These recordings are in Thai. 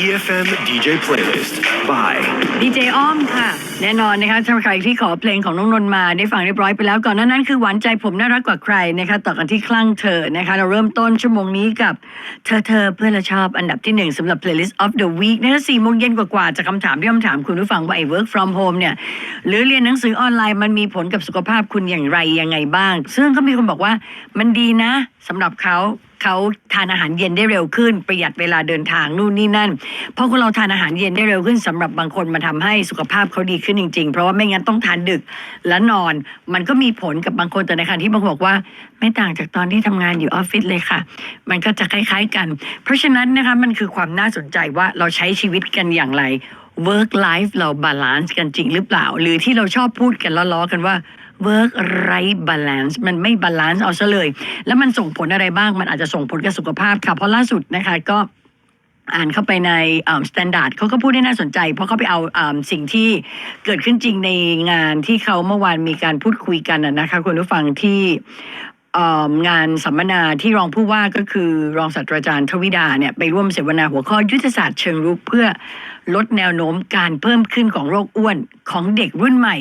EFM DJ Playlist by ดีเจอ้อมค่ะ แน่นอนนะคะสำหรับใครที่ขอเพลงของน้องนนท์มาได้ฟังเรียบร้อยไปแล้วก่อนหน้านั้นคือหวานใจผมน่ารักกว่าใครนะคะต่อกันที่คลั่งเธอนะคะ เราเริ่มต้นชั่วโมงนี้กับเธอเธอเพื่อนเราชอบอันดับที่หนึ่งสำหรับ playlist of the week นะคะสี่โมงเย็นกว่าๆจากคำถามที่คำถามคุณผู้ฟังว่าไอ้ work from home เนี่ยหรือเรียนหนังสือออนไลน์มันมีผลกับสุขภาพคุณอย่างไรยังไงบ้าง ซึ่งก็มีคนบอกว่ามันดีนะสำหรับเขา เขาทานอาหารเย็นได้เร็วขึ้น ประหยัดเวลาเดินทางนู่นนี่นั่น เพราะคนเราทานอาหารเย็นได้เร็วขึ้นสำหรับบางคนมันทำให้สุขภาพเขาดีขึ้นจริง ๆ เพราะว่าไม่งั้นต้องทานดึกและนอน มันก็มีผลกับบางคนแต่ในขณะที่บางคนบอกว่า ไม่ต่างจากตอนที่ทำงานอยู่ออฟฟิศเลยค่ะ มันก็จะคล้าย ๆกัน เพราะฉะนั้นนะคะมันคือความน่าสนใจว่าเราใช้ชีวิตกันอย่างไร work life เราบาลานซ์กันจริงหรือเปล่า หรือที่เราชอบพูดกันล้อๆกันว่า work right balance มันไม่บาลานซ์เอาซะเลย แล้วมันส่งผลอะไรบ้าง มันอาจจะส่งผลกับสุขภาพค่ะ เพราะล่าสุดนะคะก็อ่านเข้าไปในสแตนดาร์ดเขาก็พูดได้น่าสนใจ เพราะเขาไปเอาอ่าสิ่งที่เกิดขึ้นจริงในงานที่เขาเมื่อวานมีการพูดคุยกันนะคะคุณผู้ฟังที่ งานสัมมนาที่รองผู้ว่าก็คือรองศาสตราจารย์ทวิดาเนี่ยไปร่วมเสวนาหัวข้อยุทธศาสตร์เชิงรุกเพื่อลดแนวโน้มการเพิ่มขึ้นของโรคอ้วนของเด็กรุ่นใหม่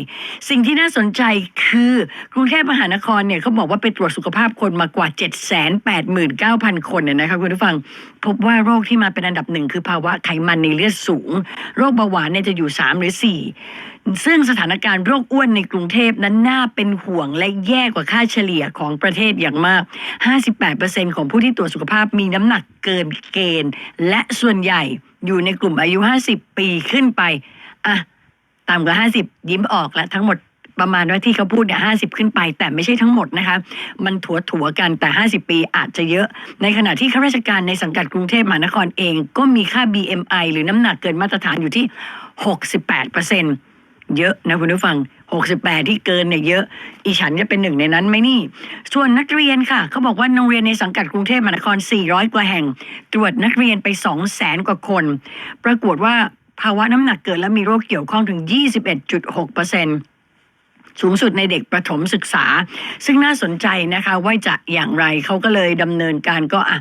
สิ่งที่น่าสนใจคือกรุงเทพมหานครเนี่ยเขาบอกว่าไปตรวจสุขภาพคนมากว่า 789,000 คนเนี่ยนะคะคุณผู้ฟัง พบว่าโรคที่มาเป็นอันดับหนึ่งคือภาวะไขมันในเลือดสูง โรคเบาหวานเนี่ยจะอยู่ 3 หรือ 4ซึ่งสถานการณ์โรคอ้วนในกรุงเทพนั้นน่าเป็นห่วงและแย่กว่าค่าเฉลี่ยของประเทศอย่างมาก 58%ของผู้ที่ตรวจสุขภาพมีน้ำหนักเกินเกณฑ์ และส่วนใหญ่อยู่ในกลุ่มอายุ 50 ปีขึ้นไป อะ ต่ำกว่า 50 ยิ้มออกแล้วทั้งหมดประมาณว่าที่เขาพูดเนี่ย50ขึ้นไป แต่ไม่ใช่ทั้งหมดนะคะ มันถัวถัวๆกันแต่50ปีอาจจะเยอะ ในขณะที่ข้าราชการในสังกัดกรุงเทพมหานครเอง ก็มีค่า BMI หรือน้ำหนักเกินมาตรฐานอยู่ที่68เปอร์เซ็น เยอะนะคุณผู้ฟัง 68 ที่เกินเนี่ยเยอะ อีฉันจะเป็นหนึ่งในนั้นไหมนี่ ส่วนนักเรียนค่ะ เขาบอกว่าโรงเรียนในสังกัดกรุงเทพมหานคร 400 กว่าแห่ง ตรวจนักเรียนไป 200,000 กว่าคน ปรากฏว่าภาวะน้ำหนักเกินและมีโรคเกี่ยวข้องถึง 21.6เปอร์เซ็นต์ สูงสุดในเด็กประถมศึกษา ซึ่งน่าสนใจนะคะว่าจะอย่างไรเขาก็เลยดำเนินการก็อะ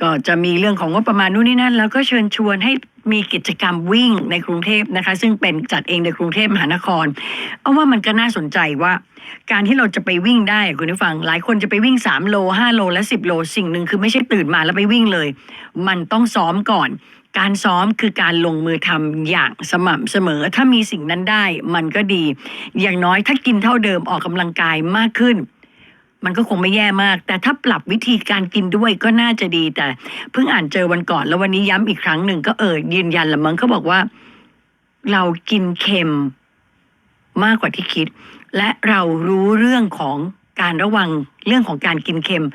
ก็จะมีเรื่องของงบประมาณนู่นนี่นั่น แล้วก็เชิญชวนให้มีกิจกรรมวิ่งในกรุงเทพนะคะ ซึ่งเป็นจัดเองในกรุงเทพมหานคร เอาว่ามันก็น่าสนใจว่า การที่เราจะไปวิ่งได้คุณผู้ฟัง หลายคนจะไปวิ่ง 3 โล 5 โลและ 10 โล สิ่งหนึ่งคือไม่ใช่ตื่นมาแล้วไปวิ่งเลย มันต้องซ้อมก่อน การซ้อมคือการลงมือทำอย่างสม่ำเสมอ ถ้ามีสิ่งนั้นได้มันก็ดี อย่างน้อยถ้ากินเท่าเดิมออกกำลังกายมากขึ้น มันก็คงไม่แย่มาก แต่ถ้าปรับวิธีการกินด้วยก็น่าจะดี แต่เพิ่งอ่านเจอวันก่อนแล้ววันนี้ย้ำอีกครั้งหนึ่งก็เออยืนยันละมั้งเขาบอกว่า เรากินเค็มมากกว่าที่คิด และเรารู้เรื่องของ การระวังเรื่องของการกินเค็ม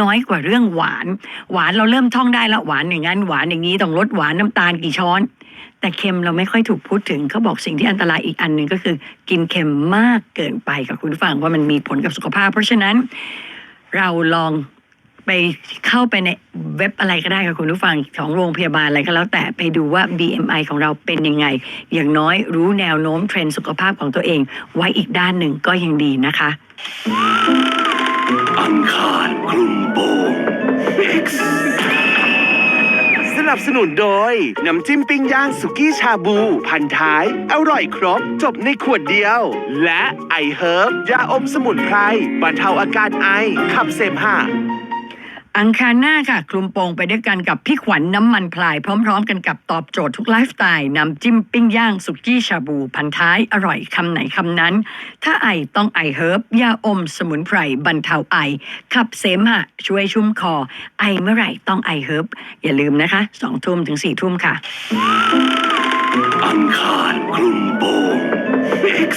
น้อยกว่าเรื่องหวาน หวานเราเริ่มท่องได้แล้วหวานอย่างนั้นหวานอย่างนี้ต้องลดหวานน้ำตาลกี่ช้อน แต่เค็มเราไม่ค่อยถูกพูดถึงเขาบอกสิ่งที่อันตรายอีกอันหนึ่งก็คือ กินเค็มมากเกินไปกับคุณฟังว่ามันมีผลกับสุขภาพ เพราะฉะนั้นเราลอง ไปเข้าไปในเว็บอะไรก็ได้ค่ะคุณผู้ฟังของโรงพยาบาลอะไรก็แล้วแต่ไปดูว่า BMI ของเราเป็นยังไง อย่างน้อยรู้แนวโน้มเทรนด์สุขภาพของตัวเอง ไว้อีกด้านหนึ่งก็ยังดีนะคะอังคารคลุมโปง X สนับสนุนโดย น้ำจิ้มปิ้งย่างสุกี้ชาบู พันท้าย อร่อยครบ จบในขวดเดียว และไอเฮิร์บยาอมสมุนไพรบรรเทาอาการไอ ขับเสมหะ อังคารหน้าค่ะ คลุมโปงไปด้วยกันกับพี่ขวัญน้ำมันพลาย พร้อม ๆ กันกับตอบโจทย์ทุกไลฟ์สไตล์นำจิ้มปิ้งย่างสุกี้ชาบูพันท้ายอร่อยคำไหนคำนั้น ถ้าไอต้องไอเฮิร์บยาอมสมุนไพรบรรเทาไอ ขับเสมหะ ช่วยชุ่มคอ ไอเมื่อไหร่ต้องไอเฮิร์บอย่าลืมนะคะสองทุ่มถึงสี่ทุ่มค่ะ อังคารคลุมโปง X